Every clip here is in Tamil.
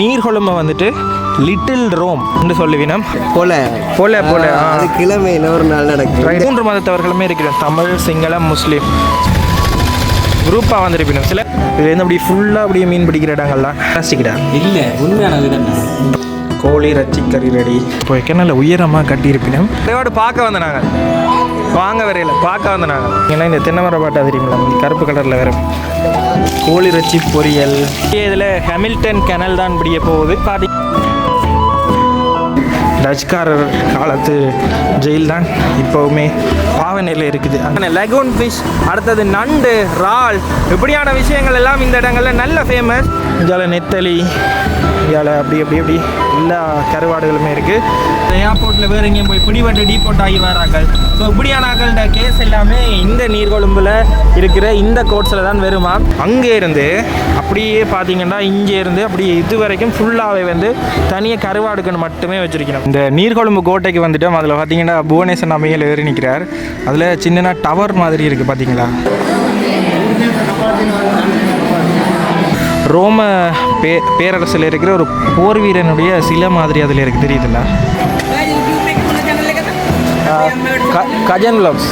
நீர்கொழும்பை வந்துட்டு லிட்டில் ரோம் என்று சொல்லுவினம் போல. போல போல. அது கிழமையில ஒரு நாள் நடக்கும். மூன்று மதத்தவர்களுமே இருக்கிறோம். தமிழ் சிங்களம் முஸ்லீம். குரூப்பாக வந்திருப்பினும். சில இதுலேருந்து அப்படி ஃபுல்லாக அப்படியே மீன் பிடிக்கிற இடங்கள்லாம். பிளாஸ்டிக்கிடா இல்லை உண்மையான கோழி ரச்சி கறி ரெடி இப்போ கிணல உயரமாக கட்டியிருப்பினும் இதோட பார்க்க வந்த நாங்கள். வாங்க வரையில பார்க்க வந்த நாங்கள். ஏன்னா இந்த தென்னை மரம் பாட்டா தெரியுங்களா கருப்பு கலரில் வரும் கோழி ரச்சி பொரியல். இதில் ஹாமில்டன் கெனல் தான் பிடிக்க போகுது. பாதி டச்காரர் காலத்து ஜெயில் தான் இப்போவுமே பாவனையில் இருக்குது. லெகூன் ஃபிஷ் அடுத்தது நண்டு இறால். இப்படியான விஷயங்கள் எல்லாம் இந்த இடங்களில் நல்ல ஃபேமஸ் இந்தியால நெத்தலி இந்தியாவில் அப்படி அப்படி அப்படி எல்லா கருவாடுகளுமே இருக்குது ஏர்போர்ட்டில் வேறு எங்கேயும் போய் பிடிபட்டு டீபோர்ட் ஆகி வராங்க. ஸோ இப்படியானாக்கள்ட கேஸ் எல்லாமே இந்த நீர்கொழும்பில் இருக்கிற இந்த கோட்ஸில் தான் வருமா? அங்கே இருந்து அப்படியே பார்த்தீங்கன்னா இங்கே இருந்து அப்படியே இது வரைக்கும் ஃபுல்லாகவே வந்து தனியாக கருவாடுக்குன்னு மட்டுமே வச்சிருக்கணும். இந்த நீர்கொழும்பு கோட்டைக்கு வந்துட்டோம். அதில் பார்த்தீங்கன்னா புவனேஸ்வரன் அம்மையில் ஏறி நிற்கிறார் அதில் சின்ன டவர் மாதிரி இருக்குது பார்த்தீங்களா ரோம பே பேரரசில் இருக்கிற ஒரு போர் வீரனுடைய சிலை மாதிரி அதில் இருக்கு. தெரியுதுல்ல? கஜன் லவ்ஸ்.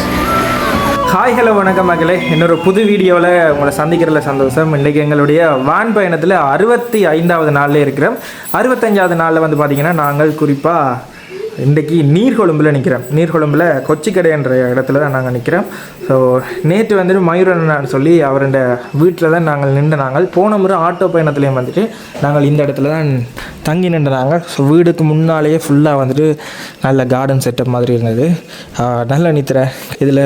ஹாய் ஹலோ வணக்கம் மகளே இன்னொரு புது வீடியோவில் உங்களை சந்திக்கிறதுல சந்தோஷம். இன்றைக்கி எங்களுடைய வான் பயணத்தில் அறுபத்தி ஐந்தாவது நாளில் இருக்கிறோம். அறுபத்தஞ்சாவது நாளில் வந்து பார்த்திங்கன்னா நாங்கள் குறிப்பாக இன்றைக்கி நீர்கொழும்பில் நிற்கிறோம் நீர்கொழும்பில் கொச்சிக்கடை என்ற இடத்துல தான் நாங்கள் நிற்கிறோம். ஸோ நேற்று வந்துட்டு மயூரன் சொல்லி அவருடைய வீட்டில் தான் நாங்கள் நின்று நாங்கள் போன முறை ஆட்டோ பயணத்துலேயும் வந்துட்டு நாங்கள் இந்த இடத்துல தான் தங்கி நின்றுனாங்க ஸோ வீடுக்கு முன்னாலேயே ஃபுல்லாக வந்துட்டு நல்ல கார்டன் செட்டப் மாதிரி இருந்தது. நல்லா நல்ல நித்திர. இதில்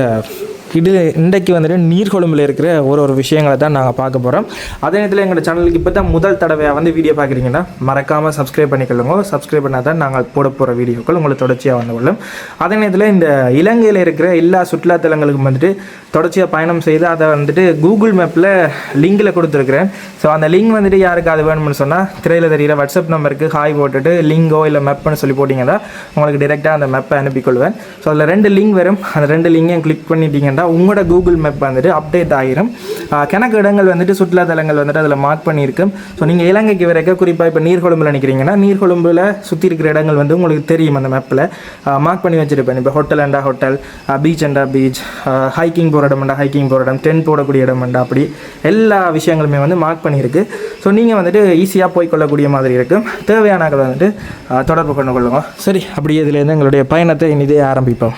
இதில் இன்றைக்கு வந்துட்டு நீர்கொழும்பில் இருக்கிற ஒரு ஒரு விஷயங்களை தான் நாங்கள் பார்க்க போகிறோம். அதே நேரத்தில் எங்களோட சேனலுக்கு இப்போ தான் முதல் தடவையாக வந்து வீடியோ பார்க்குறீங்கன்னா மறக்காமல் சப்ஸ்கிரைப் பண்ணிக்கொள்ளுங்க. சப்ஸ்கிரைப் பண்ணால் தான் நாங்கள் போட போகிற வீடியோக்கள் உங்களுக்கு தொடர்ச்சியாக வந்து கொள்ளும். அதே நேரத்தில் இந்த இலங்கையில் இருக்கிற எல்லா சுற்றுலாத்தலங்களுக்கும் வந்துட்டு தொடர்ச்சியாக பயணம் செய்து அதை வந்துட்டு கூகுள் மேப்பில் லிங்கில் கொடுத்துருக்குறேன். ஸோ அந்த லிங்க் வந்துட்டு யாருக்கு அது வேணும்னு சொன்னால் திரையில் தெரியிற வாட்ஸ்அப் நம்பருக்கு ஹாய் போட்டுட்டு லிங்கோ இல்லை மேப்னு சொல்லி போட்டிங்கன்னா உங்களுக்கு டிரெக்டாக அந்த மேப்பை அனுப்பிக்கொள்வேன். ஸோ அதில் ரெண்டு லிங்க் வரும். அந்த ரெண்டு லிங்கையும் கிளிக் பண்ணிட்டீங்கன்னா உங்களோட கூகுள் மேப் வந்துட்டு அப்டேட் ஆகிரும் கணக்கு இடங்கள் வந்துட்டு சுற்றுலாத்தலங்கள் வந்துட்டு அதில் மார்க் பண்ணியிருக்கும் ஸோ நீங்கள் இலங்கைக்கு வரைக்கும் குறிப்பாக இப்போ நீர்கொழும்பில் நினைக்கிறீங்கன்னா நீர்கொழும்பில் சுற்றி இருக்கிற இடங்கள் வந்து உங்களுக்கு தெரியும் அந்த மேப்பில் மார்க் பண்ணி வச்சுருப்பேன். இப்போ ஹோட்டல் அண்டா ஹோட்டல் பீச் அண்டா பீச் ஹைக்கிங் போகிற இடம் ஹைக்கிங் போகிற இடம் டென்ட் போடக்கூடிய இடம் அப்படி எல்லா விஷயங்களுமே வந்து மார்க் பண்ணியிருக்கு. ஸோ நீங்கள் வந்துட்டு ஈஸியாக போய்க்கொள்ளக்கூடிய மாதிரி இருக்கும் தேவையானாக்கள் வந்துட்டு தொடர்பு கொண்டு கொள்ளுங்க. சரி அப்படியே இதுலேருந்து எங்களுடைய பயணத்தை இனிதே ஆரம்பிப்போம்.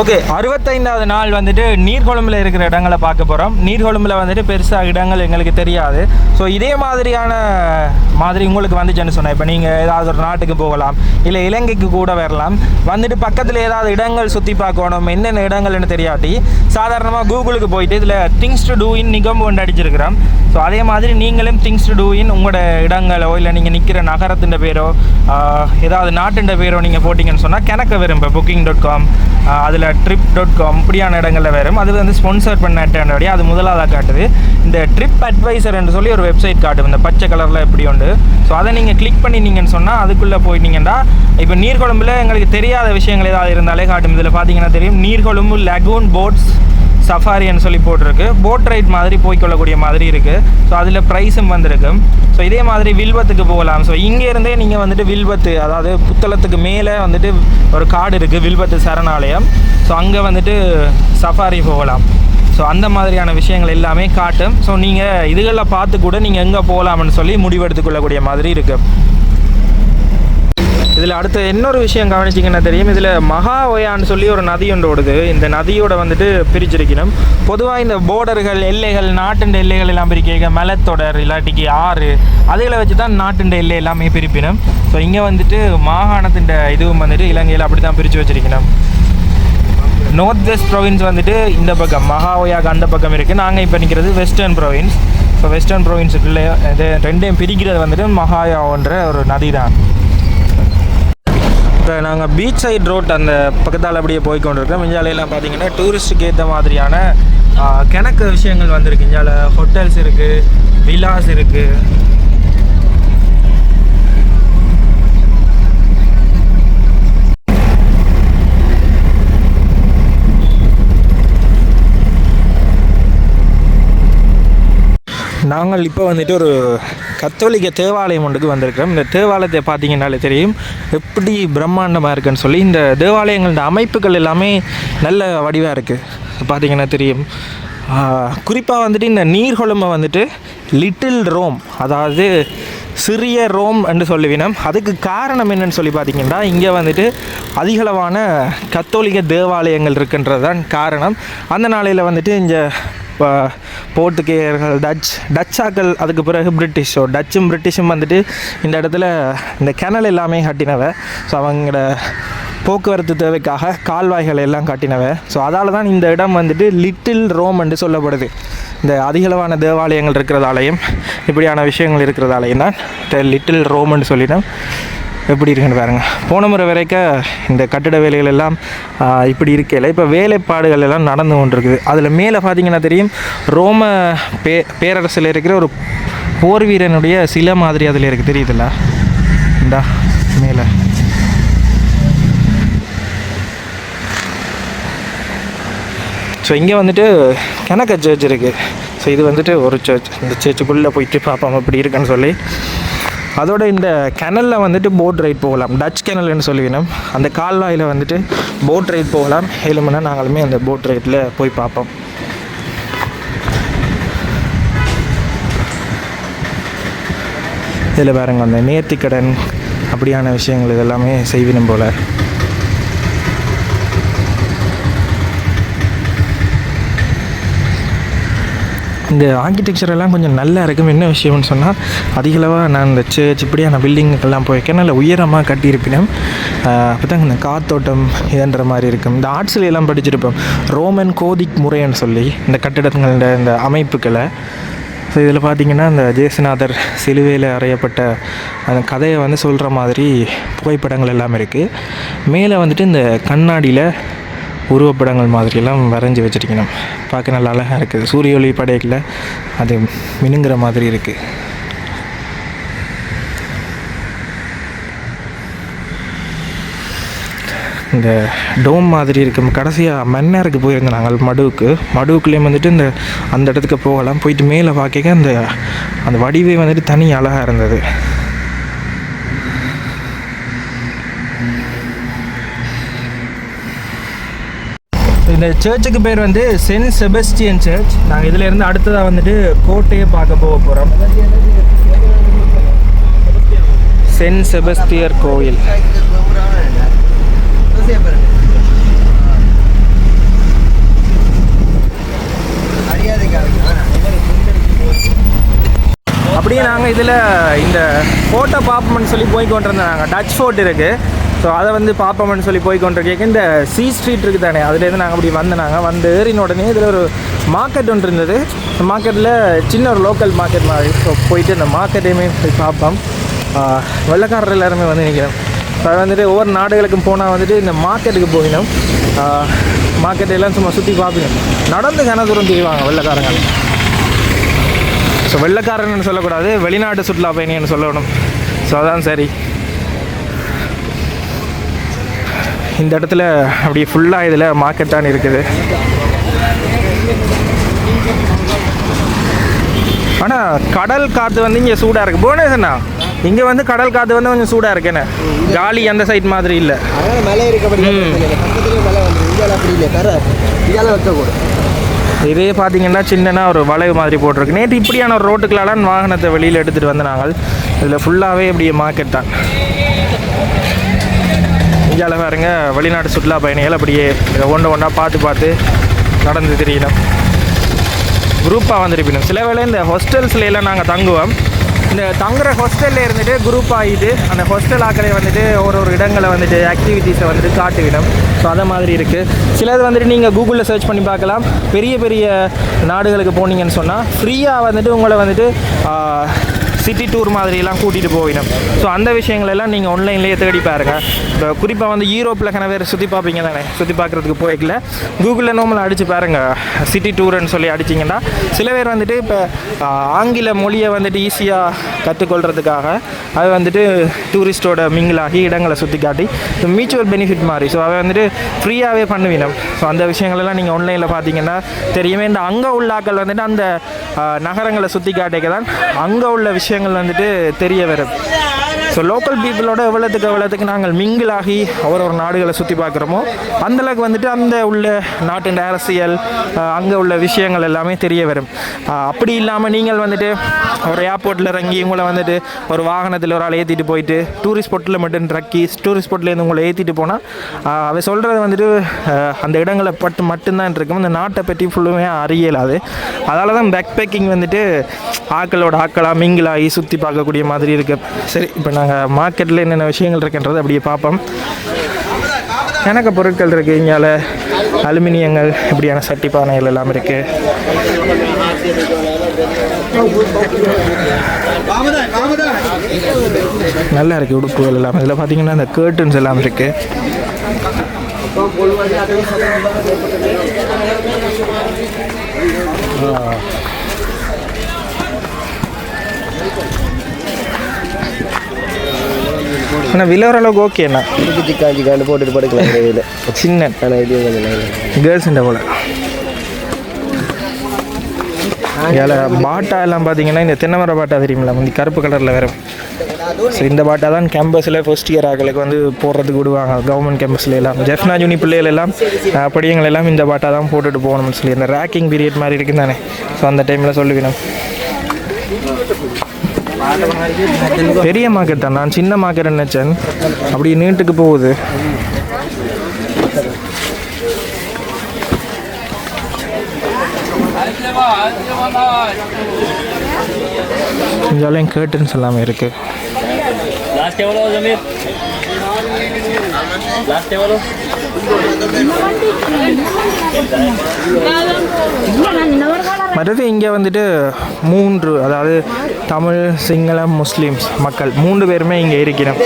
ஓகே. அறுபத்தைந்தாவது நாள் வந்துட்டு நீர்கொழும்பில் இருக்கிற இடங்களை பார்க்க போகிறோம் நீர்கொழும்பில் வந்துட்டு பெருசாக இடங்கள் எங்களுக்கு தெரியாது. ஸோ இதே மாதிரியான மாதிரி உங்களுக்கு வந்துச்சுன்னு சொன்னேன் இப்போ நீங்கள் ஏதாவது ஒரு நாட்டுக்கு போகலாம் இல்லை இலங்கைக்கு கூட வரலாம். வந்துட்டு பக்கத்தில் ஏதாவது இடங்கள் சுற்றி பார்க்கணும் என்னென்ன இடங்கள்னு தெரியாட்டி சாதாரணமாக கூகுளுக்கு போயிட்டு இதில் things to do in Negombo ஒன்று அடிச்சிருக்கிறோம். ஸோ அதே மாதிரி நீங்களும் திங்ஸ் டு டூ இன் உங்களோட இடங்களோ இல்லை நீங்கள் நிற்கிற நகரத்தின் பேரோ ஏதாவது நாட்டின் பேரோ நீங்கள் போட்டிங்கன்னு சொன்னால் கிணக்க விரும்ப புக்கிங் டாட் காம் அதில் ட்ரிப் டாட் காம் இப்படியான இடங்களில் வரும். அது வந்து ஸ்பான்சர் பண்ண அது முதலாவதாக காட்டுது. இந்த ட்ரிப் அட்வைசர் என்று சொல்லி ஒரு வெப்சைட் காட்டும். இந்த பச்சை கலரில் எப்படி உண்டு. ஸோ அதை நீங்கள் கிளிக் பண்ணினீங்கன்னு சொன்னால் அதுக்குள்ளே போயிட்டீங்கன்னா இப்போ நீர்கொழும்பில் எங்களுக்கு தெரியாத விஷயங்கள் ஏதாவது இருந்தாலே காட்டும். இதில் பார்த்தீங்கன்னா தெரியும் நீர்கொழும்பு லகூன் போட்ஸ் சஃபாரின்னு சொல்லி போட்டிருக்கு. போட் ரைட் மாதிரி போய்க்கொள்ளக்கூடிய மாதிரி இருக்குது ஸோ அதில் ப்ரைஸும் வந்திருக்கு. ஸோ இதே மாதிரி வில்வத்துக்கு போகலாம். ஸோ இங்கேருந்தே நீங்கள் வந்துட்டு வில்வத்து அதாவது புத்தளத்துக்கு மேலே வந்துட்டு ஒரு காடு இருக்குது வில்வத்து சரணாலயம். ஸோ அங்கே வந்துட்டு சஃபாரி போகலாம். ஸோ அந்த மாதிரியான விஷயங்கள் எல்லாமே காட்டும். ஸோ நீங்கள் இதுகளில் பார்த்து கூட நீங்கள் எங்கே போகலாம்னு சொல்லி முடிவெடுத்துக்கொள்ளக்கூடிய மாதிரி இருக்குது இதில் அடுத்த இன்னொரு விஷயம் கவனிச்சிங்கன்னா தெரியும். இதில் மகா ஒயான்னு சொல்லி ஒரு நதி ஒன்று ஓடுது. இந்த நதியோட வந்துட்டு பிரிச்சிருக்கணும் பொதுவாக இந்த போர்டர்கள் எல்லைகள் நாட்டுண்ட எல்லைகள் எல்லாம் பிரிக்க மலைத்தொடர் இல்லாட்டிக்கு ஆறு அதுகளை வச்சு தான் நாட்டுண்ட எல்லை எல்லாமே பிரிப்பினும். ஸோ இங்கே வந்துட்டு மாகாணத்தின் இதுவும் வந்துட்டு இலங்கையில் அப்படி தான் பிரித்து வச்சிருக்கணும். நார்த் வெஸ்ட் ப்ரொவின்ஸ் வந்துட்டு இந்த பக்கம் மகாவயாக அந்த பக்கம் இருக்குது நாங்கள் இப்போ நிற்கிறது வெஸ்டர்ன் ப்ரொவின்ஸ் ஸோ வெஸ்டர்ன் ப்ரொவின்ஸுக்குள்ளே இது ரெண்டையும் பிரிக்கிறது வந்துட்டு மகாயான்ற ஒரு நதி தான் இப்போ நாங்கள் பீச் சைட் ரோட் அந்த பக்கத்தால் அப்படியே போய் கொண்டிருக்கோம் இஞ்சாலையெல்லாம் பார்த்தீங்கன்னா டூரிஸ்ட்டுக்கு ஏற்ற மாதிரியான கிணக்கு விஷயங்கள் வந்திருக்கு. இஞ்சால ஹோட்டல்ஸ் இருக்குது விலாஸ் இருக்குது நாங்கள் இப்போ வந்துட்டு ஒரு கத்தோலிக்க தேவாலயம் ஒன்றுக்கு வந்திருக்கிறோம். இந்த தேவாலயத்தை பார்த்தீங்கன்னாலே தெரியும். எப்படி பிரம்மாண்டமாக இருக்குன்னு சொல்லி இந்த தேவாலயங்களோட அமைப்புகள் எல்லாமே நல்ல வடிவாக இருக்குது பார்த்தீங்கன்னா தெரியும். குறிப்பாக வந்துட்டு இந்த நீர்கொழும்பை வந்துட்டு லிட்டில் ரோம் அதாவது சிறிய ரோம் என்று சொல்லுவினம் அதுக்கு காரணம் என்னன்னு சொல்லி பார்த்தீங்கன்னா இங்கே வந்துட்டு அதிகளவான கத்தோலிக்க தேவாலயங்கள் இருக்குன்றது தான் காரணம். அந்த நாளையில் வந்துட்டு இங்கே இப்போ போர்த்துகேயர்கள் டச் டச்சாக்கள் அதுக்கு பிறகு பிரிட்டிஷோ. டச்சும் பிரிட்டிஷும் வந்துட்டு இந்த இடத்துல இந்த கிணல் எல்லாமே கட்டினவை. ஸோ அவங்களோட போக்குவரத்து தேவைக்காக கால்வாய்களை எல்லாம் கட்டினவ. ஸோ அதால் தான் இந்த இடம் வந்துட்டு லிட்டில் ரோம் என்று சொல்லப்படுது. இந்த அதிகளவான தேவாலயங்கள் இருக்கிறதாலையும் இப்படியான விஷயங்கள் இருக்கிறதாலையும் தான் லிட்டில் ரோம்னு சொல்லிட்டோம் எப்படி இருக்குன்னு பாருங்க. போன முறை வரைக்கும் இந்த கட்டிட வேலைகள் எல்லாம் இப்படி இருக்கையில் இப்போ வேலைப்பாடுகள் எல்லாம் நடந்து கொண்டிருக்குது. அதில் மேலே பார்த்தீங்கன்னா தெரியும் ரோம பே பேரரசில் இருக்கிற ஒரு போர் வீரனுடைய சிலை மாதிரி அதில் இருக்குது தெரியுதுல்ல? இந்தா மேலே. ஸோ இங்கே வந்துட்டு கணக்க சர்ச் இருக்குது ஸோ இது வந்துட்டு ஒரு சர்ச் இந்த சர்ச்சுக்குள்ளே போயிட்டு பார்ப்போம் அப்படி இருக்குன்னு சொல்லி. அதோட இந்த கெனலில் வந்துட்டு போட் ரைட் போகலாம். டச் கெனல்னு சொல்லுவினோம் அந்த கால்வாயில் வந்துட்டு போட் ரைட் போகலாம். ஏழு மணி நாங்களுமே அந்த போட் ரைட்டில் போய் பார்ப்போம். இதில் பாருங்கள் அந்த நேர்த்திக்கடன் அப்படியான விஷயங்கள் இதெல்லாமே செய்வினும் போல். இந்த ஆர்கிடெக்சர் எல்லாம் கொஞ்சம் நல்லா இருக்கும். என்ன விஷயம்னு சொன்னால் அதிகளவாக நான் இந்த சர்ச் இப்படியான பில்டிங்குக்கெல்லாம் போயிருக்கேன். நல்ல உயரமாக கட்டியிருப்பினேன் அப்போ தான் இந்த காத்தோட்டம் இதுன்ற மாதிரி இருக்கும். இந்த ஆர்ட்ஸில் எல்லாம் படிச்சிருப்போம். ரோமன் கோதிக் முறைன்னு சொல்லி இந்த கட்டிடங்களோட இந்த அமைப்புகளை. ஸோ இதில் பார்த்தீங்கன்னா இந்த ஜேசுநாதர் சிலுவையில் அறையப்பட்ட அந்த கதையை வந்து சொல்கிற மாதிரி புகைப்படங்கள் எல்லாம் இருக்குது மேலே வந்துட்டு இந்த கண்ணாடியில் உருவப்படங்கள் மாதிரியெல்லாம் வரைஞ்சி வச்சிருக்கணும். பார்க்க நல்லா அழகாக இருக்குது. சூரிய ஒளி படையில் அது மினுங்கிற மாதிரி இருக்குது இந்த டோம் மாதிரி இருக்கு. கடைசியாக மன்னருக்கு போயிருந்தோம் நாங்கள் மடுவுக்கு. மடுவுக்குள்ளேயும் வந்துட்டு இந்த அந்த இடத்துக்கு போகலாம். போயிட்டு மேலே பார்க்க அந்த அந்த வடிவே வந்துட்டு தனி அழகாக இருந்தது. இந்த சர்ச்சுக்கு பேர் வந்து சென்ட் செபஸ்டியன் சர்ச் நாங்கள் இதில் இருந்து அடுத்ததாக வந்துட்டு கோட்டையை பார்க்க போக போகிறோம் சென்ட் செபஸ்தியர் கோயில். அப்படியே நாங்கள் இதில் இந்த ஃபோட்டோ பார்ப்போம்னு சொல்லி போய் கொண்டிருந்தோம் நாங்கள் டச் ஃபோர்ட் இருக்குது ஸோ அதை வந்து பார்ப்போம்னு சொல்லி போய் கொண்டிருக்கேன் இந்த சி ஸ்ட்ரீட் இருக்குது தானே அதுலேருந்து நாங்கள் அப்படி வந்து நாங்கள் வந்து ஏறின உடனே இதில் ஒரு மார்க்கெட் ஒன்று இருந்தது. இந்த மார்க்கெட்டில் சின்ன ஒரு லோக்கல் மார்க்கெட் மாதிரி. ஸோ போயிட்டு இந்த மார்க்கெட்டையுமே போய் பார்ப்போம் வெள்ளக்காரர் வெள்ளைக்காரர் எல்லாருமே வந்து நிற்கிறோம். அது வந்துட்டு ஒவ்வொரு நாடுகளுக்கும் போனால் வந்துட்டு இந்த மார்க்கெட்டுக்கு போயிடும் மார்க்கெட் எல்லாம் சும்மா சுற்றி பார்ப்பீங்க நடந்து கன தூரம் செய்வாங்க வெள்ளைக்காரங்க ஸோ வெள்ளக்காரன்னு சொல்லக்கூடாது வெளிநாட்டு சுற்றுலா பயணின்னு சொல்லணும். ஸோ அதான் சரி. இந்த இடத்துல அப்படி ஃபுல்லாக இதில் மார்க்கெட்டான இருக்குது. ஆனால் கடல் காற்று வந்து இங்கே சூடாக இருக்குது புவனேஸ்வரண்ணா இங்கே வந்து கடல் காற்று வந்து கொஞ்சம் சூடாக இருக்கு. என்ன? காலி அந்த சைட் மாதிரி இல்லை. இதே பார்த்தீங்கன்னா சின்னனா ஒரு வளைவு மாதிரி போட்டிருக்கு. நேற்று இப்படியான ஒரு ரோட்டுக்கெல்லாம் வாகனத்தை வெளியில் எடுத்துகிட்டு வந்து நாங்கள். இதில் ஃபுல்லாகவே இப்படி மார்க்கெட் தான். இந்தியாவில் பாருங்க வெளிநாட்டு சுற்றுலா பயணிகள் அப்படியே இதை ஒன்று ஒன்றா பார்த்து பார்த்து நடந்து தெரியணும் குரூப்பாக வந்திருப்பினும். சில வேளை இந்த ஹாஸ்டல்ஸ்லாம் நாங்கள் தங்குவோம். இந்த தங்குற ஹாஸ்டலில் இருந்துட்டு குரூப் ஆகிட்டு அந்த ஹாஸ்டல் ஆக்களை வந்துட்டு ஒரு ஒரு இடங்களை வந்துட்டு ஆக்டிவிட்டீஸை வந்துட்டு காட்டுவிடும். ஸோ அதை மாதிரி இருக்குது சிலது வந்துட்டு நீங்கள் கூகுளில் சர்ச் பண்ணி பார்க்கலாம். பெரிய பெரிய நாடுகளுக்கு போனீங்கன்னு சொன்னால் ஃப்ரீயாக வந்துட்டு உங்களை வந்துட்டு சிட்டி டூர் மாதிரிலாம் கூட்டிகிட்டு போயிடும். ஸோ அந்த விஷயங்களெல்லாம் நீங்கள் ஆன்லைன்லேயே தேடி பாருங்கள் இப்போ குறிப்பாக வந்து யூரோப்பில் கன பேர் சுற்றி பார்ப்பீங்க தானே? சுற்றி பார்க்குறதுக்கு போய்க்கல. கூகுளில் நார்மலாக அடித்து பாருங்கள் சிட்டி டூர்னு சொல்லி அடிச்சிங்கன்னா சில பேர் வந்துட்டு இப்போ ஆங்கில மொழியை வந்துட்டு ஈஸியாக கற்றுக்கொள்கிறதுக்காக அது வந்துட்டு டூரிஸ்டோட மிங்கிளாகி இடங்களை சுற்றி காட்டி மியூச்சுவல் பெனிஃபிட் மாதிரி. ஸோ அதை வந்துட்டு ஃப்ரீயாகவே பண்ணுவீனம் ஸோ அந்த விஷயங்களெல்லாம் நீங்கள் ஆன்லைனில் பார்த்தீங்கன்னா தெரியுமே. இந்த அங்கே உள்ள ஆக்கள் வந்துட்டு அந்த நகரங்களை சுற்றி காட்டிக்க தான் அங்கே உள்ள விஷயம் விஷயங்கள் வந்துட்டு தெரிய வரும். ஸோ லோக்கல் பீப்புளோட எவ்வளோத்துக்கு எவ்வளோத்துக்கு நாங்கள் மிங்கிள் ஆகி ஒரு ஒரு நாடுகளை சுற்றி பார்க்குறோமோ அந்தளவுக்கு வந்துட்டு அந்த உள்ள நாட்டின் அரசியல் அங்கே உள்ள விஷயங்கள் எல்லாமே தெரிய வரும். அப்படி இல்லாமல் நீங்கள் வந்துட்டு ஒரு ஏர்போர்ட்டில் இறங்கி உங்களை வந்துட்டு ஒரு வாகனத்தில் ஒரு ஆள் ஏற்றிட்டு போயிட்டு டூரிஸ்ட் ஸ்பாட்டில் மட்டும் ட்ரக்கி டூரிஸ்ட் ஸ்பாட்லேருந்து உங்களை ஏற்றிட்டு போனால் அவ சொல்கிறது வந்துட்டு அந்த இடங்களை பட்டு மட்டும்தான் இருக்கும். அந்த நாட்டை பற்றி ஃபுல்லுமே அறியலாது. அதால் தான் பேக் பேக்கிங் வந்துட்டு ஆக்களோட ஆக்களாக மிங்கிளாகி சுற்றி பார்க்கக்கூடிய மாதிரி இருக்குது சரி இப்போ நாங்கள் மார்க்கெட்டில் என்னென்ன விஷயங்கள் இருக்குன்றது அப்படியே பார்ப்போம். எனக்கு பொருட்கள் இருக்குது இங்கால. அலுமினியங்கள் இப்படியான சட்டி பானைகள் எல்லாம் இருக்குது நல்லா இருக்குது உடுப்புகள் எல்லாம். இதில் பார்த்தீங்கன்னா அந்த கேர்டன்ஸ் எல்லாம் இருக்குது ஆனால் விலை ஓரளவுக்கு ஓகேண்ணா குச்சி காஞ்சி காண்டு போட்டுட்டு படுக்கலாம் இதில் சின்ன. ஆனால் இது கொஞ்சம் கேர்ள்ஸுன்ற போல். இதில் பாட்டா எல்லாம் பார்த்தீங்கன்னா இந்த தென்னைமர பாட்டா தெரியுமில்ல முந்தி கருப்பு கலரில் வரும் ஸோ இந்த பாட்டா தான் கேம்பஸில் ஃபர்ஸ்ட் இயர் ஆக்களுக்கு வந்து போடுறதுக்கு விடுவாங்க கவர்மெண்ட் கேம்பஸில் எல்லாம். ஜெஃப்னா ஜூனி பிள்ளைகள் எல்லாம் அஹ், படியங்கள் எல்லாம் இந்த பாட்டா தான் போட்டுட்டு போகணும்னு சொல்லி இந்த ரேக்கிங் பீரியட் மாதிரி இருக்குது தானே. ஸோ அந்த டைமில் சொல்லுவினோம் பெரிய மார்க்கெட் தான். நான் சின்ன மார்க்கெட் நினைச்சேன். அப்படி நீட்டுக்கு போகுது. இருந்தாலும் கேர்டன்ஸ் எல்லாமே இருக்கு. லாஸ்ட் எவ்வளோ ஜமீர்? லாஸ்ட் எவ்வளோ மற்றது இங்கே வந்துட்டு மூன்று அதாவது தமிழ் சிங்களம் முஸ்லீம்ஸ் மக்கள் மூன்று பேருமே இங்கே இருக்கிறோம்.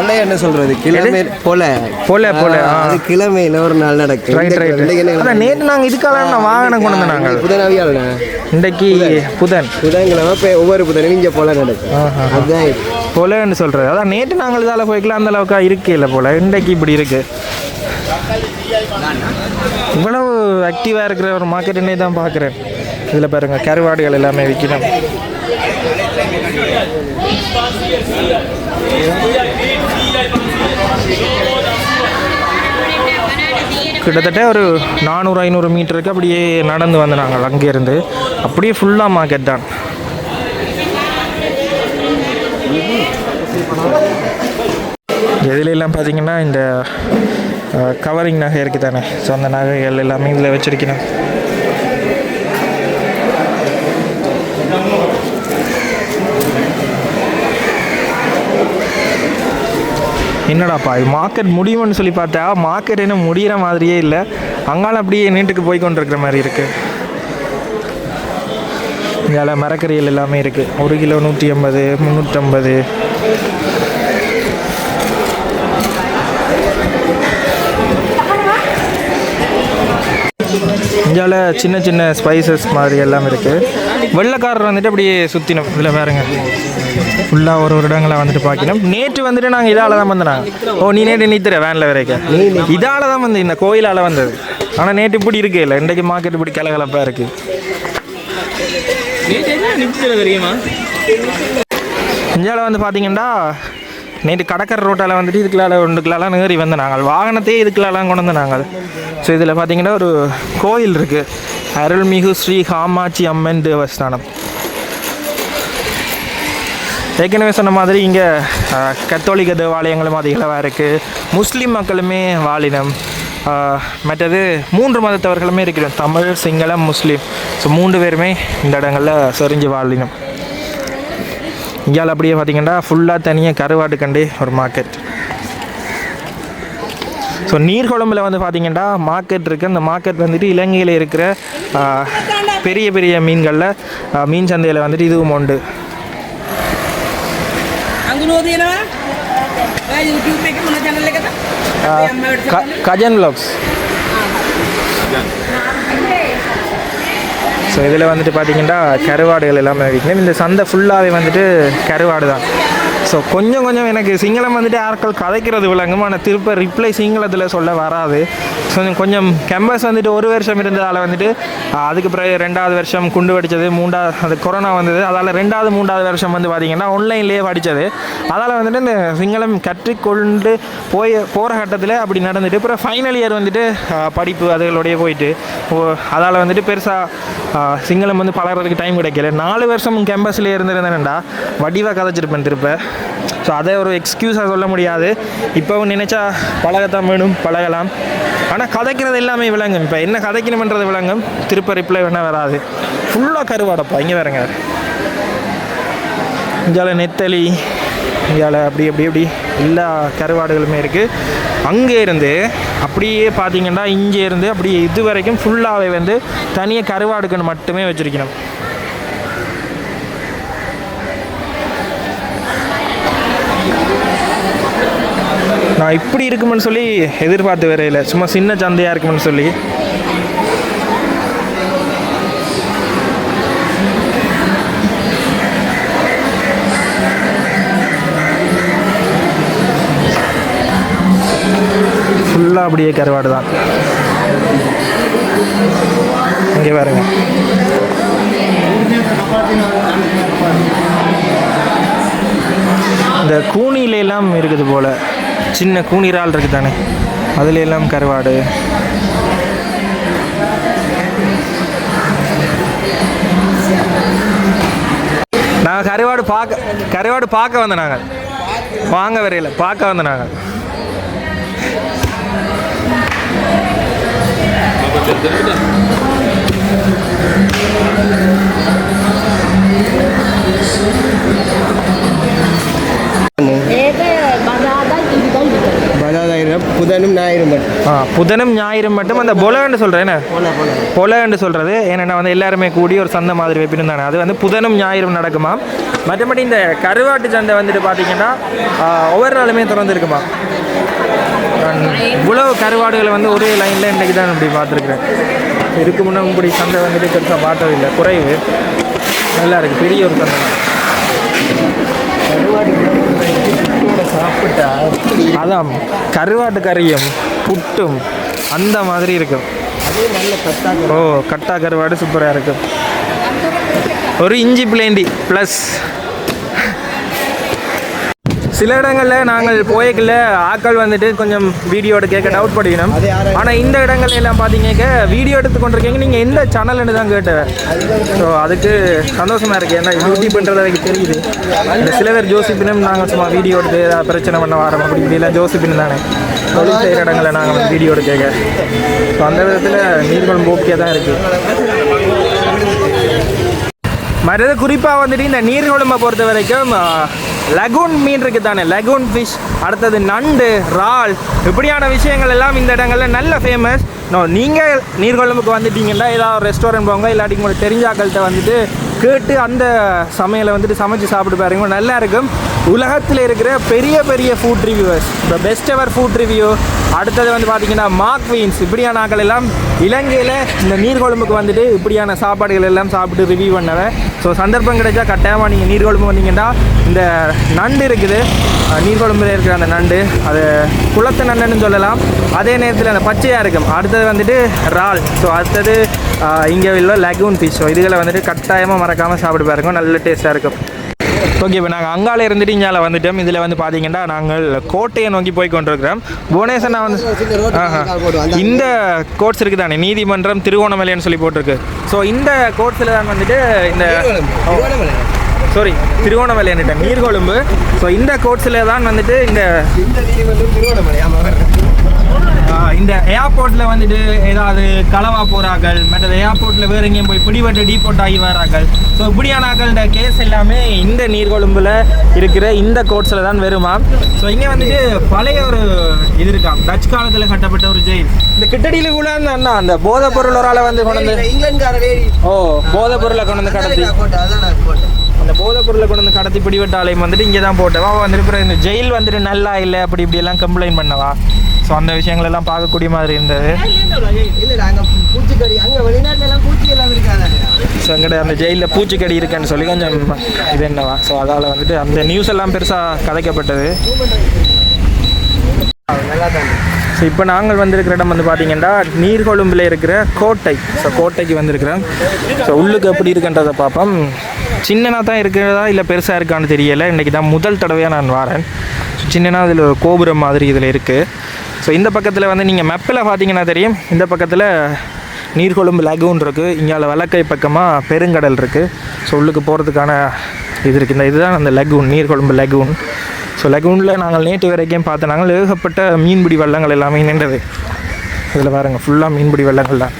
என்ன என்ன சொல்றது? கிழமை போல. போல, போல. அது கிழமையில ஒரு நாள் நடக்கும். ரைட் ரைட் நேற்று நாங்கள் இதுக்காக வாகனம் கொண்டு வந்து நாங்கள் புதனாவியால் இன்றைக்கு புதன். புதன்கிழமை இப்போ ஒவ்வொரு புதனும் இங்கே போல நடக்கும். அதுதான். போலன்னு சொல்கிறது அதான் நேற்று நாங்கள் இதால் போய்க்கலாம் அந்த அளவுக்கா இருக்கே இல்லை போல். இன்றைக்கு இப்படி இருக்கு. இவ்வளவு ஆக்டிவாக இருக்கிற ஒரு மார்க்கெட் என்னை தான் பார்க்குறேன் இதில் பாருங்க கருவாடுகள் எல்லாமே விற்கணும் கிட்டத்தட்ட ஒரு நானூறு ஐநூறு மீட்டருக்கு அப்படியே நடந்து வந்து நாங்கள் அங்கேருந்து அப்படியே ஃபுல்லாக மார்க்கெட் தான். இதுல பார்த்தீங்கன்னா இந்த கவரிங் நகை இருக்குது தானே ஸோ அந்த நகைகள் எல்லாமே இதில் வச்சுருக்கணும். என்னடாப்பா இது மார்க்கெட் முடியும்னு சொல்லி பார்த்தா மார்க்கெட் என்ன முடிகிற மாதிரியே இல்லை. அங்கால அப்படியே நீட்டுக்கு போய் கொண்டிருக்கிற மாதிரி இருக்குது இங்கே மரக்கறிகள் எல்லாமே இருக்குது ஒரு கிலோ நூற்றி ஐம்பது. முந்நூற்றம்பது இங்கால சின்ன சின்ன ஸ்பைசஸ் மாதிரி எல்லாம் இருக்குது வெள்ளைக்காரர் வந்துட்டு அப்படியே சுற்றினோம் இதில் பாருங்கள் ஃபுல்லாக ஒரு இடங்களை வந்துட்டு பார்க்கணும் நேற்று வந்துட்டு நாங்கள் இதால் தான் வந்தோம் ஓ நீ நேற்று நித்துற வேனில் வரைக்கும். இதால் தான் வந்து இந்த கோயிலால் வந்தது. ஆனால் நேற்று இப்படி இருக்கே இல்லை. இன்றைக்கு மார்க்கெட் இப்படி கலகலப்பாக இருக்குது இந்தியாவில் வந்து பார்த்தீங்கன்னா நேற்று கடற்கரை ரோட்டால் வந்துட்டு இதுக்குள்ளால ஒன்றுக்குலாம் ஏறி வந்த நாங்கள் வாகனத்தையே இதுக்குள்ளலாம் கொண்டு வந்த நாங்கள் ஸோ இதில் பார்த்தீங்கன்னா ஒரு கோயில் இருக்குது அருள்மிகு ஸ்ரீ காமாட்சி அம்மன் தேவஸ்தானம். ஏற்கனவே சொன்ன மாதிரி இங்கே கத்தோலிக்க தேவாலயங்களும் அதிகளவாக இருக்குது முஸ்லீம் மக்களுமே வாழினம் மற்றது மூன்று மதத்தவர்களுமே இருக்கிறோம். தமிழ் சிங்களம் முஸ்லீம். ஸோ மூன்று பேருமே இந்த இடங்களில் செறிஞ்சு வாழினம் இங்கால் அப்படியே பார்த்தீங்கன்னா ஃபுல்லாக தனியாக கருவாட்டு ஒரு மார்க்கெட் ஸோ நீர்கொழம்பில் வந்து பார்த்தீங்கன்னா மார்க்கெட் இருக்குது அந்த மார்க்கெட் வந்துட்டு இலங்கையில் இருக்கிற பெரிய பெரிய மீன்களில் மீன் சந்தையில் வந்துட்டு இதுவும் உண்டு. கஜன் வ்ளாக்ஸ் ஸோ இதில் வந்துட்டு பார்த்தீங்கன்னா கருவாடுகள் எல்லாமே விற்கணும் இந்த சந்தை ஃபுல்லாகவே வந்துட்டு கருவாடு தான் ஸோ கொஞ்சம் கொஞ்சம் எனக்கு சிங்களம் வந்துட்டு ஆட்கள் கதைக்கிறது விளங்கும் ஆனால் திருப்ப ரிப்ளை சிங்களத்தில் சொல்ல வராது. கொஞ்சம் கொஞ்சம் கேம்பஸ் வந்துட்டு ஒரு வருஷம் இருந்ததால் வந்துட்டு அதுக்கு பிறகு ரெண்டாவது வருஷம் குண்டு வடித்தது மூன்றாவது அது கொரோனா வந்தது. அதால் ரெண்டாவது மூன்றாவது வருஷம் வந்து பார்த்திங்கன்னா ஆன்லைன்லேயே படித்தது அதால் வந்துட்டு இந்த சிங்களம் கற்றுக்கொண்டு போய் போகிற கட்டத்தில் அப்படி நடந்துட்டு அப்புறம் ஃபைனல் இயர் வந்துட்டு படிப்பு அதுகளோடய போயிட்டு அதால் வந்துட்டு பெருசாக சிங்களம் வந்து பழகிறதுக்கு டைம் கிடைக்கல. நாலு வருஷம் கேம்பஸ்லேயே இருந்திருந்தேன்டா. வடிவாக கதைச்சிருப்பேன் திருப்ப. ஸோ அதை ஒரு எக்ஸ்கியூஸாக சொல்ல முடியாது. இப்போவும் நினச்சா பழகத்தான் வேணும் பழகலாம். ஆனால் கதைக்கிறது எல்லாமே விளங்கும். இப்போ என்ன கதைக்கணுமன்றது விளங்கும். திருப்ப ரிப்ளை வேணால் வராது. ஃபுல்லாக கருவாடப்பா. இங்கே வேறங்க இந்தியாவில் நெத்தலி இந்தியாவில் அப்படி அப்படி அப்படி எல்லா கருவாடுகளுமே இருக்குது அங்கே இருந்து அப்படியே பார்த்தீங்கன்னா இங்கேருந்து அப்படியே இது வரைக்கும் ஃபுல்லாகவே வந்து தனியாக கருவாடுக்குன்னு மட்டுமே வச்சுருக்கணும். இப்படி இருக்குமென்னு சொல்லி எதிர்பார்த்து வரையில சும்மா சின்ன சந்தையாக இருக்குமென்னு சொல்லி. ஃபுல்லாக அப்படியே கருவாடு தான். இங்கே பாருங்க. இந்த கூனியில இருக்குது போல். சின்ன கூனிரால் இருக்குது தானே அதுல எல்லாம் கருவாடு. நாங்கள் கருவாடு பார்க்க கருவாடு பார்க்க வந்த நாங்கள் வாங்க வரையில பார்க்க வந்த நாங்கள் ඒක புதனும் ஞாயிறு மட்டும். ஆ புதனும் ஞாயிறும் மட்டும். அந்த பொலன்னு சொல்கிறேன் என்ன? போல போல. பொலன்னு சொல்கிறது ஏன்னா வந்து எல்லாருமே கூடி ஒரு சந்தை மாதிரி வைப்பின்னு தானே. அது வந்து புதனும் ஞாயிறும் நடக்குமா? மற்றபடி இந்த கருவாட்டு சந்தை வந்துட்டு பார்த்தீங்கன்னா ஒவ்வொரு நாளுமே திறந்துருக்குமா? இவ்வளவு கருவாடுகளை வந்து ஒரே லைனில் இன்றைக்கி தான் இப்படி பார்த்துருக்குறேன். இதுக்கு முன்னே இப்படி சந்தை வந்துட்டு பெருசாக பார்த்ததில்லை. குறைவு. நல்லா இருக்குது பெரிய ஒரு சந்தை தான். அதான். கருவாட்டு கறியும் புட்டும் அந்த மாதிரி இருக்கும் அதே நல்ல கத்தாங்க ஓ கட்டா கருவாடு சூப்பராக இருக்கும் ஒரு இஞ்சி பிளேண்டி ப்ளஸ் சில இடங்களில் நாங்கள் போய்க்கல ஆட்கள் வந்துட்டு கொஞ்சம் வீடியோட கேட்க டவுட் படிக்கணும் ஆனால் இந்த இடங்கள்ல எல்லாம் பார்த்தீங்க வீடியோ எடுத்து கொண்டிருக்கீங்க. நீங்கள் எந்த சேனல்னு தான் கேட்டேன். ஸோ அதுக்கு சந்தோஷமாக இருக்குது ஏன்னா யூடியூப்ன்றது எனக்கு தெரியுது. இந்த சில பேர் ஜோசிப்பினும் நாங்கள் சும்மா வீடியோ எடுத்து ஏதாவது பிரச்சனை பண்ண வரோம் அப்படி இப்படிலாம் ஜோசிப்பின் தானே. தொழில் செய்கிற இடங்களில் நாங்கள் வீடியோ எடுக்க கேட்க ஸோ அந்த விதத்தில் நீர்குழம்பு ஓகே தான் இருக்குது மற்றது குறிப்பாக வந்துட்டு இந்த நீர்குழம்பை பொறுத்த வரைக்கும் லகூன் மீன் இருக்குது தானே லகூன் ஃபிஷ் அடுத்தது நண்டு இறால். இப்படியான விஷயங்கள் எல்லாம் இந்த இடங்கள்ல நல்ல ஃபேமஸ் நோ நீங்கள் நீர்கொழம்புக்கு வந்துட்டீங்கன்னா ஏதாவது ஒரு ரெஸ்டாரண்ட் போங்க இல்லாட்டி உங்களுக்கு தெரிஞ்ச ஆக்கள்கிட்ட வந்துட்டு கேட்டு அந்த சமையலை வந்துட்டு சமைச்சு சாப்பிட்டு பாருங்க. நல்லா இருக்கும். உலகத்தில் இருக்கிற பெரிய பெரிய ஃபுட் ரிவ்யூவர்ஸ் இப்போ பெஸ்ட் எவர் ஃபுட் ரிவ்யூ அடுத்தது வந்து பார்த்தீங்கன்னா மார்க் வீன்ஸ் இப்படியான ஆக்கள் எல்லாம் இலங்கையில் இந்த நீர்கொழும்புக்கு வந்துட்டு இப்படியான சாப்பாடுகள் எல்லாம் சாப்பிட்டு ரிவ்யூ பண்ணவன் ஸோ சந்தர்ப்பம் கிடைச்சா கட்டாயமாக நீங்கள் நீர்கொழும்பு வந்தீங்கன்னா இந்த நண்டு இருக்குது. நீர்கொழும்பில் இருக்கிற அந்த நண்டு அது குளத்து நண்டுன்னு சொல்லலாம். அதே நேரத்தில் அந்த பச்சையாக இருக்கும். அடுத்தது வந்துட்டு இறால். ஸோ அடுத்தது இங்கே உள்ள லகூன் ஃபிஷ் ஸோ இதுகளை வந்துட்டு கட்டாயமாக மறக்காமல் சாப்பிட்டு பாருங்க. நல்ல டேஸ்ட்டாக இருக்கும். ஓகே இப்போ நாங்கள் அங்கால இருந்துட்டு இங்கால வந்துட்டோம். இதில் வந்து பார்த்தீங்கன்னா நாங்கள் கோட்டையை நோக்கி போய் கொண்டிருக்கிறோம். புவனேஸ்வரன் நான் வந்து இந்த கோர்ட்ஸ் இருக்குது தானே நீதிமன்றம் திருவோணமலைன்னு சொல்லி போட்டிருக்கு. ஸோ இந்த கோர்ட்ஸில் தான் வந்துட்டு இந்த சாரி திருவோணமலைன்னுட்டேன் நீர்கொழும்பு. ஸோ இந்த கோர்ட்ஸில் தான் வந்துட்டு இந்த இந்த ஏர்போர்ட்டில் வந்துட்டு ஏதாவது களவா போகிறார்கள் மற்றது ஏர்போர்ட்டில் வேறு எங்கேயும் போய் பிடிபட்டு டீபோர்ட் ஆகி வரார்கள் ஸோ இப்படியான ஆக்களோட கேஸ் எல்லாமே இந்த நீர்கொழும்பில் இருக்கிற இந்த கோர்ட்ஸில் தான் வருமா? ஸோ இங்கே வந்துட்டு பழைய ஒரு இது இருக்காம் டச் காலத்தில் கட்டப்பட்ட ஒரு ஜெயில் இந்த கிட்டடியில் கூட அந்த அண்ணா அந்த போதைப் பொருள் ஒரு ஆளை வந்து கொண்டு வந்து ஓ போதைப் பொருளை கொண்டு வந்து கடத்தி. அந்த போதைப் பொருளை கொண்டு வந்து கடத்தி பிடிவட்டாலையும் வந்துட்டு இங்கே தான் போட்டவா வந்துட்டு பிறகு இந்த ஜெயில் வந்துட்டு நல்லா இல்லை அப்படி இப்படி எல்லாம் கம்ப்ளைண்ட் பண்ணவா? ஸோ அந்த விஷயங்கள் எல்லாம் பார்க்கக்கூடிய மாதிரி இருந்தது. ஸோ அங்கிட்ட அந்த ஜெயிலில் பூச்சிக்கடி இருக்குன்னு சொல்லி கொஞ்சம் இது என்னவா? ஸோ அதால் வந்துட்டு அந்த நியூஸ் எல்லாம் பெருசாக கதைக்கப்பட்டது. ஸோ இப்போ நாங்கள் வந்திருக்கிற இடம் வந்து பார்த்தீங்கன்னா நீர்கொழும்பில் இருக்கிற கோட்டை. ஸோ கோட்டைக்கு வந்திருக்கிறோம். ஸோ உள்ளுக்கு எப்படி இருக்குன்றதை பார்ப்போம். சின்னனா தான் இருக்கிறதா இல்லை பெருசாக இருக்கான்னு தெரியலை. இன்றைக்கி தான் முதல் தடவையாக நான் வரேன். ஸோ சின்னனா அதில் ஒரு கோபுரம் மாதிரி இதில் இருக்குது ஸோ இந்த பக்கத்தில் வந்து நீங்கள் மெப்பில் பார்த்தீங்கன்னா தெரியும். இந்த பக்கத்தில் நீர்கொழும்பு லகூன் இருக்குது இங்கே வலக்கை பக்கமாக பெருங்கடல் இருக்குது ஸோ உள்ளுக்கு போகிறதுக்கான இது இருக்குது இந்த இதுதான் அந்த லகூன் நீர்கொழும்பு லகூன் ஸோ லகூனில் நாங்கள் நேற்று வரைக்கும் பார்த்த நாங்கள் ஏகப்பட்ட மீன்பிடி வள்ளங்கள் எல்லாமே நின்றது. இதில் பாருங்கள் ஃபுல்லாக மீன்பிடி வள்ளங்கள் தான்.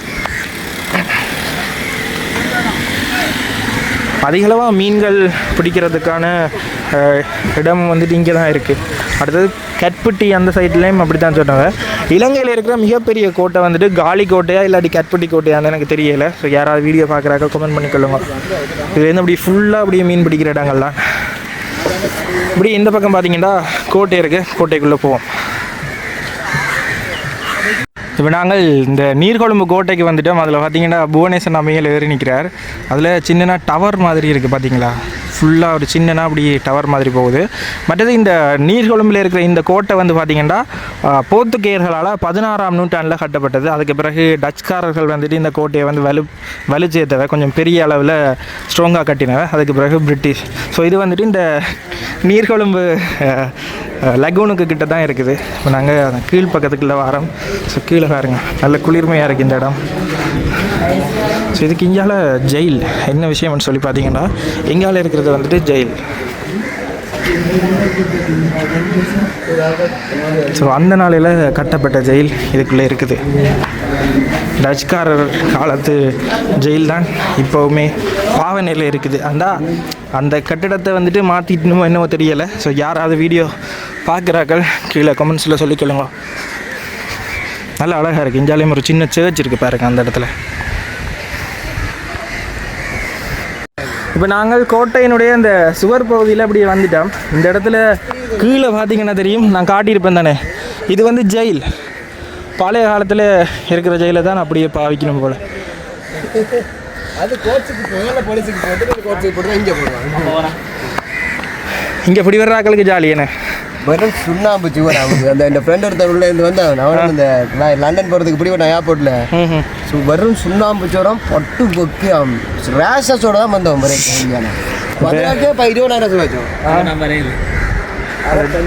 அதிகளவாக மீன்கள் பிடிக்கிறதுக்கான இடம் வந்துட்டு இங்கே தான் இருக்குது அடுத்தது கட்பட்டி அந்த சைட்லேயும் அப்படி தான் சொன்னாங்க இலங்கையில் இருக்கிற மிகப்பெரிய கோட்டை வந்துட்டு காலி கோட்டையா இல்லாட்டி கட்பட்டி கோட்டையான்னு எனக்கு தெரியலை. ஸோ யாராவது வீடியோ பார்க்குறாக்க கமெண்ட் பண்ணிக்கொள்ளுங்க இதுலேருந்து அப்படி ஃபுல்லாக அப்படியே மீன் பிடிக்கிற இடங்கள்லாம். இப்படி இந்த பக்கம் பார்த்தீங்கன்னா கோட்டை இருக்குது கோட்டைக்குள்ளே போவோம். இப்போ நாங்கள் இந்த நீர்கொழும்பு கோட்டைக்கு வந்துட்டோம். அதில் பார்த்தீங்கன்னா புவனேஸ்வரன் அம்மையில் ஏறி நிற்கிறார். அதில் சின்னனா டவர் மாதிரி இருக்குது பார்த்தீங்களா? ஃபுல்லாக ஒரு சின்னனா அப்படி டவர் மாதிரி போகுது. மற்றது இந்த நீர்கொழும்பில் இருக்கிற இந்த கோட்டை வந்து பார்த்திங்கன்னா போர்த்துகேயர்களால் பதினாறாம் நூற்றாண்டில் கட்டப்பட்டது. அதுக்கு பிறகு டச்சுக்காரர்கள் வந்துட்டு இந்த கோட்டையை வந்து வலு வலுச்சேர்த்தவை கொஞ்சம் பெரிய அளவில் ஸ்ட்ராங்காக கட்டினவை அதுக்கு பிறகு பிரிட்டிஷ். ஸோ இது வந்துட்டு இந்த நீர்கொழும்பு லகூனுக்கு கிட்ட தான் இருக்குது. இப்போ நாங்கள் கீழ் பக்கத்துக்குள்ளே வரோம். ஸோ கீழே பாருங்கள் நல்ல குளிர்மையாக இருக்குது இந்த இடம். ஸோ இதுக்கு இந்தியாவில் ஜெயில் என்ன விஷயம்னு சொல்லி பார்த்தீங்கன்னா எங்கால இருக்கிறது வந்துட்டு ஜெயில் ஸோ அந்த நாளையில் கட்டப்பட்ட ஜெயில் இதுக்குள்ளே இருக்குது. டச்சுக்காரர் காலத்து ஜெயில் தான் இப்போவுமே பாவனையில் இருக்குது. அந்த அந்த கட்டிடத்தை வந்துட்டு மாற்றிட்டுமோ என்னவோ தெரியலை. ஸோ யாராவது வீடியோ பார்க்குறாக்கள் கீழே கமெண்ட்ஸில் சொல்லிக்கொள்ளுங்க நல்ல அழகாக இருக்குது இந்தியாலேயும் ஒரு சின்ன சர்ச் இருக்குது பாருங்க அந்த இடத்துல. இப்போ நாங்கள் கோட்டையினுடைய அந்த சுவர் பகுதியில் அப்படியே வந்துட்டோம். இந்த இடத்துல கீழே பார்த்தீங்கன்னா தெரியும். நான் காட்டியிருப்பேன் தானே. இது வந்து ஜெயில். பழைய காலத்தில் இருக்கிற ஜெயிலை தான் அப்படியே பாவிக்கணும் போல். அது இங்கே இப்படி வர்றாக்களுக்கு ஜாலி என்ன? வெறும் சுண்ணாம்பு சுவர் அவனுக்கு. அந்த என் ஃப்ரெண்ட் ஒருத்தர் உள்ள இருந்து வந்து அவன் இந்த நான் லண்டன் போகிறதுக்கு இப்படி நான் ஏர்போர்ட்டில் ஸோ வெறும் சுண்ணாம்பு சோரம் பட்டு கொக்கி அவன். ரேஷஸோட தான் வந்தவன் பதினாக்கே இப்போ இருபதாயிரம் வரையில்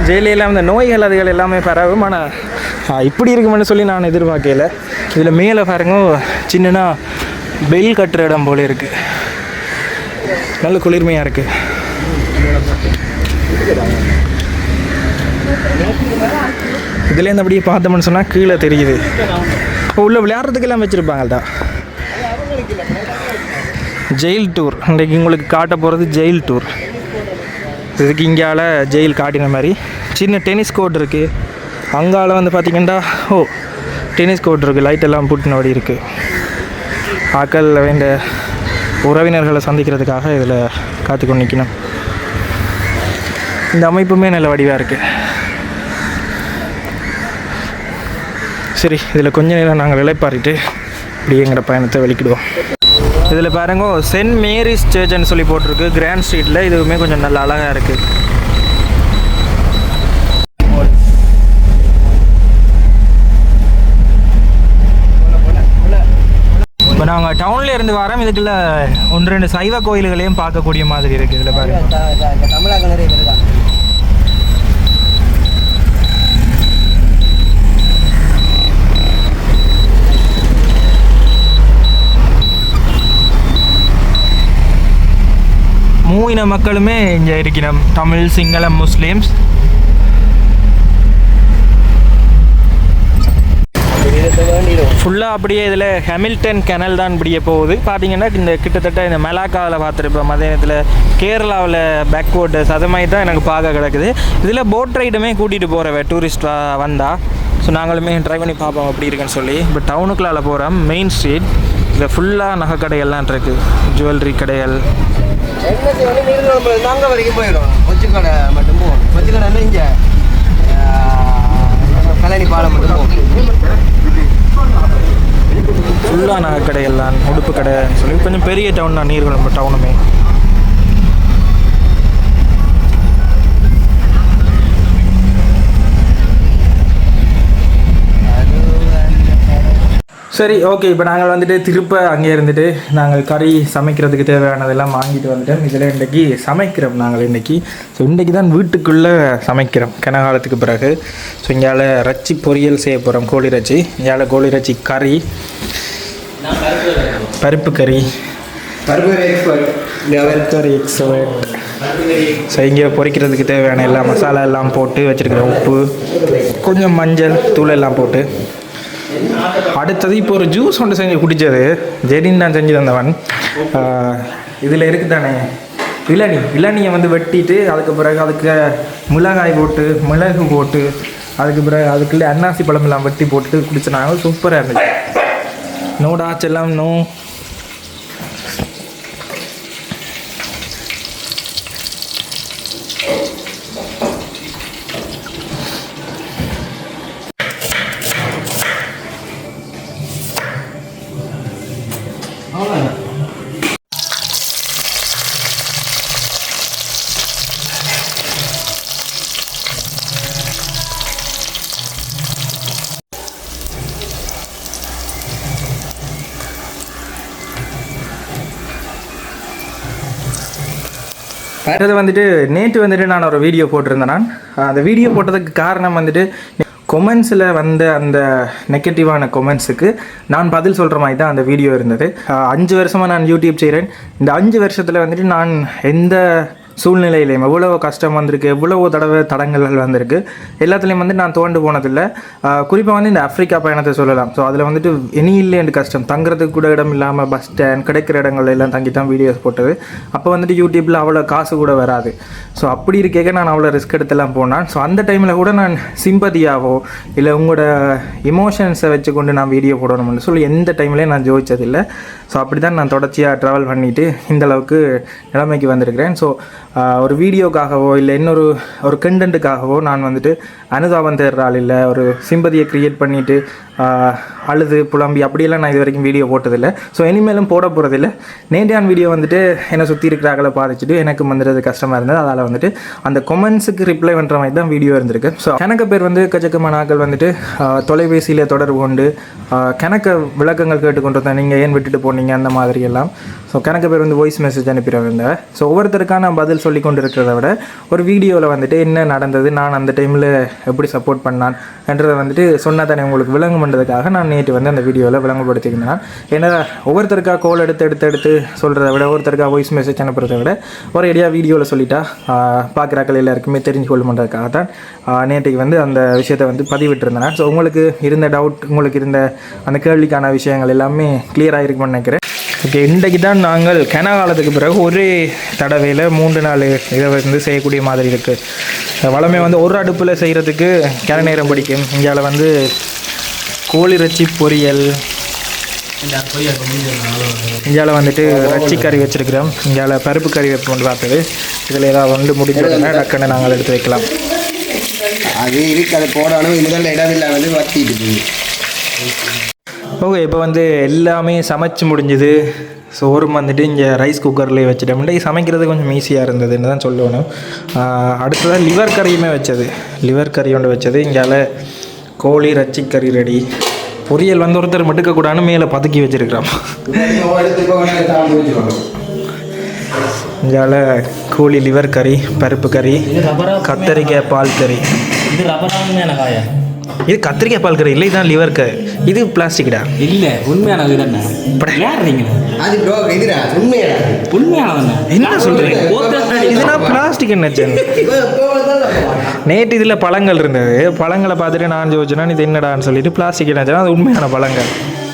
ஜெயிலெல்லாம் இந்த நோய்கள் அதுகள் எல்லாமே பரவும். ஆனால் இப்படி இருக்குமென்னு சொல்லி நான் எதிர்பார்க்கல. இதில் மேலே பாருங்க சின்னனா பெல் கட்டுற இடம் போல இருக்குது நல்ல குளிர்மையாக இருக்குது இதுலேருந்து அப்படியே பார்த்தோம்னு சொன்னால் கீழே தெரியுது. இப்போ உள்ள விளையாடுறதுக்கெல்லாம் வச்சுருப்பாங்கள்டா ஜெயில் டூர். இன்றைக்கு உங்களுக்கு காட்ட போகிறது ஜெயில் டூர். இதுக்கு இங்கால ஜெயில் காட்டின மாதிரி. சின்ன டென்னிஸ் கோர்ட் இருக்குது அங்கால வந்து பார்த்தீங்கன்னா ஓ டென்னிஸ் கோர்ட் இருக்குது லைட் எல்லாம் பூட்டினபடி இருக்குது ஆக்கள் வேண்ட உறவினர்களை சந்திக்கிறதுக்காக இதில் காத்துக்கொண்டு நிற்கணும் இந்த அமைப்புமே நல்ல வடிவாக இருக்குது சரி இதில் கொஞ்ச நேரம் நாங்கள் இளைப்பாறிட்டு இப்படி எங்களோட பயணத்தை வெளிக்கிடுவோம் இதில் பாருங்க சென்ட் மேரிஸ் சர்ச்னு சொல்லி போட்டிருக்கு. கிராண்ட் ஸ்ட்ரீட்டில் இதுவுமே கொஞ்சம் நல்ல அழகாக இருக்குது இப்போ நாங்கள் டவுன்ல இருந்து வரோம் இதுக்குள்ள ஒன்று ரெண்டு சைவ கோயில்களையும் பார்க்கக்கூடிய மாதிரி இருக்குது இதில் பாருங்க. மூவின மக்களுமே இங்கே இருக்கிறோம். தமிழ் சிங்களம் முஸ்லீம்ஸ். ஃபுல்லாக அப்படியே இதில் ஹெமில்டன் கெனல் தான் இப்படியே போகுது. பார்த்தீங்கன்னா இந்த கிட்டத்தட்ட இந்த மெலாக்காவில் பார்த்துருப்போம். அதே நேரத்தில் கேரளாவில் பேக்வேர்டஸ் அது மாதிரி தான் எனக்கு பார்க்க கிடக்குது. இதில் போட் ரைடுமே கூட்டிகிட்டு போகிறவ டூரிஸ்டாக வந்தால் ஸோ நாங்களுமே ட்ரை பண்ணி பார்ப்போம். அப்படி இருக்குன்னு சொல்லி. இப்போ டவுனுக்குள்ளால் போகிறோம் மெயின் ஸ்ட்ரீட் இதில் ஃபுல்லாக நகை கடைகள்லாம் இருக்குது ஜுவல்லரி கடைகள் அங்கே வரைக்கும் போயிடும் கொச்சிக்கடை மட்டும் போகும் கொச்சிக்கடைன்னா இங்கே? கல்லணி பாலம் மட்டும் போகும் ஃபுல்லாக நகை கடைகள்லாம் உடுப்பு கடைன்னு சொல்லி கொஞ்சம் பெரிய டவுன் தான் நீர்குளம்பு டவுனுமே சரி ஓகே இப்போ நாங்கள் வந்துட்டு திருப்ப அங்கே இருந்துட்டு நாங்கள் கறி சமைக்கிறதுக்கு தேவையானதெல்லாம் வாங்கிட்டு வந்துட்டோம். இதில் இன்றைக்கி சமைக்கிறோம் நாங்கள் இன்றைக்கி ஸோ இன்றைக்கி தான் வீட்டுக்குள்ளே சமைக்கிறோம் கனகாலத்துக்கு பிறகு. ஸோ இங்கால ரச்சி பொரியல் செய்ய போகிறோம் கோழி ரச்சி இங்கால கோழி ரச்சி கறி பருப்பு கறி. கறி எக்ஸவர்ட் ஸோ இங்கே பொரிக்கிறதுக்கு தேவையான எல்லா மசாலா எல்லாம் போட்டு வச்சுருக்கிறேன் உப்பு கொஞ்சம் மஞ்சள் தூள் எல்லாம் போட்டு. அடுத்தது இப்போ ஒரு ஜூஸ் ஒன்று செஞ்சு குடித்தது ஜெடின் நான் செஞ்சு தந்தவன். இதில் இருக்குது தானே இளநி. இளநியை வந்து வெட்டிட்டு அதுக்கு பிறகு அதுக்கு மிளகாய் போட்டு மிளகு போட்டு அதுக்கு பிறகு அதுக்குள்ளே அன்னாசி பழமெல்லாம் வெட்டி போட்டு குடிச்சினாங்க சூப்பராக இருந்துச்சு. நோடா செல்லம் நோ. அடுத்தது வந்துட்டு நேற்று வந்துட்டு நான் ஒரு வீடியோ போட்டிருந்தேன் நான். அந்த வீடியோ போட்டதுக்கு காரணம் வந்துட்டு கொமெண்ட்ஸில் வந்த அந்த நெகட்டிவான கொமெண்ட்ஸுக்கு நான் பதில் சொல்கிற மாதிரி தான் அந்த வீடியோ இருந்தது. அஞ்சு வருஷமாக நான் யூடியூப் செய்கிறேன் இந்த அஞ்சு வருஷத்தில் வந்துட்டு நான் எந்த சூழ்நிலையிலையும் எவ்வளோ கஷ்டம் வந்திருக்கு எவ்வளவோ தடவை தடங்கல்கள் வந்திருக்கு எல்லாத்துலேயும் வந்து நான் தோண்டு போனதில்லை. குறிப்பாக வந்து இந்த ஆஃப்ரிக்கா பயணத்தை சொல்லலாம். ஸோ அதில் வந்துட்டு இனி இல்லைன்னு கஷ்டம். தங்குறதுக்கு கூட இடம் இல்லாமல் பஸ் ஸ்டாண்ட் கிடைக்கிற இடங்கள் எல்லாம் தங்கி தான் வீடியோஸ் போட்டது. அப்போ வந்துட்டு யூடியூப்பில் அவ்வளோ காசு கூட வராது. ஸோ அப்படி இருக்கேக்க நான் அவ்வளோ ரிஸ்க் எடுத்துலாம் போனேன் ஸோ அந்த டைமில் கூட நான் சிம்பதியாகவோ இல்லை உங்களோட இமோஷன்ஸை வச்சுக்கொண்டு நான் வீடியோ போடணும்னு சொல்லி எந்த டைம்லேயும் நான் ஜோதிச்சதில்லை. ஸோ அப்படி தான் நான் தொடர்ச்சியாக ட்ராவல் பண்ணிவிட்டு இந்தளவுக்கு நிலைமைக்கு வந்திருக்கிறேன். ஸோ ஒரு வீடியோக்காகவோ இல்லை இன்னொரு ஒரு கண்டென்ட்டுக்காகவோ நான் வந்துட்டு அனுதாபம் தேடுறாள் இல்லை. ஒரு சிம்பதியை க்ரியேட் பண்ணிவிட்டு அழுது புலம்பி அப்படியெல்லாம் நான் இது வரைக்கும் வீடியோ போட்டதில்லை. ஸோ இனிமேலும் போட போகிறதில்ல நேண்டியான் வீடியோ வந்துட்டு என்னை சுற்றி இருக்கிறாங்களை பாதிச்சுட்டு எனக்கு வந்துடுறது கஷ்டமாக இருந்தது. அதால் வந்துட்டு அந்த கொமெண்ட்ஸுக்கு ரிப்ளை பண்ணுற மாதிரி தான் வீடியோ இருந்திருக்கு. ஸோ கணக்கு பேர் வந்து எக்கச்சக்கமான ஆட்கள் வந்துட்டு தொலைபேசியில் தொடர்பு கொண்டு கணக்க விளக்கங்கள் கேட்டுக்கொண்டு தான் நீங்கள் ஏன் விட்டுட்டு போனீங்க? அந்த மாதிரி எல்லாம். ஸோ கணக்கு பேர் வந்து வாய்ஸ் மெசேஜ் அனுப்பிடுவாங்க ஸோ ஒவ்வொருத்தருக்கான பதில் சொல்லி கொண்டு இருக்கிறத விட ஒரு வீடியோவில் வந்துட்டு என்ன நடந்தது நான் அந்த டைமில் எப்படி சப்போர்ட் பண்ணான் என்றதை வந்துட்டு சொன்னால் தானே உங்களுக்கு விளங்கும் பண்ணுறதுக்காக நான் நேற்று வந்து அந்த வீடியோவில் விளங்குபடுத்திக்கிறேன் ஏன்னா ஒவ்வொருத்தருக்காக கோல் எடுத்து எடுத்து எடுத்து சொல்கிறத விட ஒவ்வொருத்தருக்காக வாய்ஸ் மெசேஜ் அனுப்புறத விட ஒரு ஐடியா வீடியோவில் சொல்லிட்டா பார்க்குறாக்கள் எல்லாருக்குமே தெரிஞ்சு கொள்ளுமன்றதுக்காக தான் நேற்றுக்கு நேற்றைக்கு வந்து அந்த விஷயத்தை வந்து பதிவிட்டிருந்தேன். ஸோ உங்களுக்கு இருந்த டவுட் உங்களுக்கு இருந்த அந்த கேள்விக்கான விஷயங்கள் எல்லாமே கிளியராக இருக்கும்னு நினைக்கிறேன். ஓகே இன்றைக்கு தான் நாங்கள் கன காலத்துக்கு பிறகு ஒரே தடவையில் மூன்று நாள் இதை வந்து செய்யக்கூடிய மாதிரி இருக்குது வளமே வந்து ஒரு அடுப்பில் செய்கிறதுக்கு கன நேரம் பிடிக்கும். இங்கால வந்து கோழி இறைச்சி பொரியல் இந்தியாவில் வந்துட்டு ரச்சி கறி வச்சுருக்கிறோம். இங்கால பருப்பு கறி வைப்போம் பார்த்தது. இதில் ஏதாவது வந்து முடிஞ்சதுன்னா டக்குன்னு நாங்கள் எடுத்து வைக்கலாம். அது இருக்கு அது போடணும் முதல்ல இடமில்லை வத்திட்டு ஓகே இப்போ வந்து எல்லாமே சமைச்சு முடிஞ்சுது. சோறும் வந்துட்டு இங்கே ரைஸ் குக்கர்லேயே வச்சுட்டேன். முன்னாடி சமைக்கிறது கொஞ்சம் ஈஸியாக இருந்ததுன்னு தான் சொல்லணும். அடுத்ததாக லிவர் கறியுமே வச்சது. லிவர் கறி ஒன்று வச்சது. இங்கால கோழி ரச்சிக்கறி ரெடி பொரியல் வந்து ஒருத்தர் மட்டுக்கக்கூடாதுன்னு மேலே பதுக்கி வச்சுருக்கிறான். இங்கால கோழி லிவர் கறி பருப்பு கறி கத்தரிக்காய் பால் கறி. இது காயா? இது கத்திரிக்காய் பால் கறி இல்லை இதுதான் லிவர் கறி இது பிளாஸ்டிக்டா இல்லை உண்மையான விளையாடுறீங்க அது ப்ரோ இதுடா உண்மையா? உண்மையான என்ன சொல்கிறீங்க இதுனா பிளாஸ்டிக் என்ன நேற்று இதில் பழங்கள் இருந்தது. பழங்களை பார்த்துட்டு நான் யோசிச்சேன்னா இது என்னடான்னு சொல்லிட்டு பிளாஸ்டிக் என்ன அது உண்மையான பழங்கள்.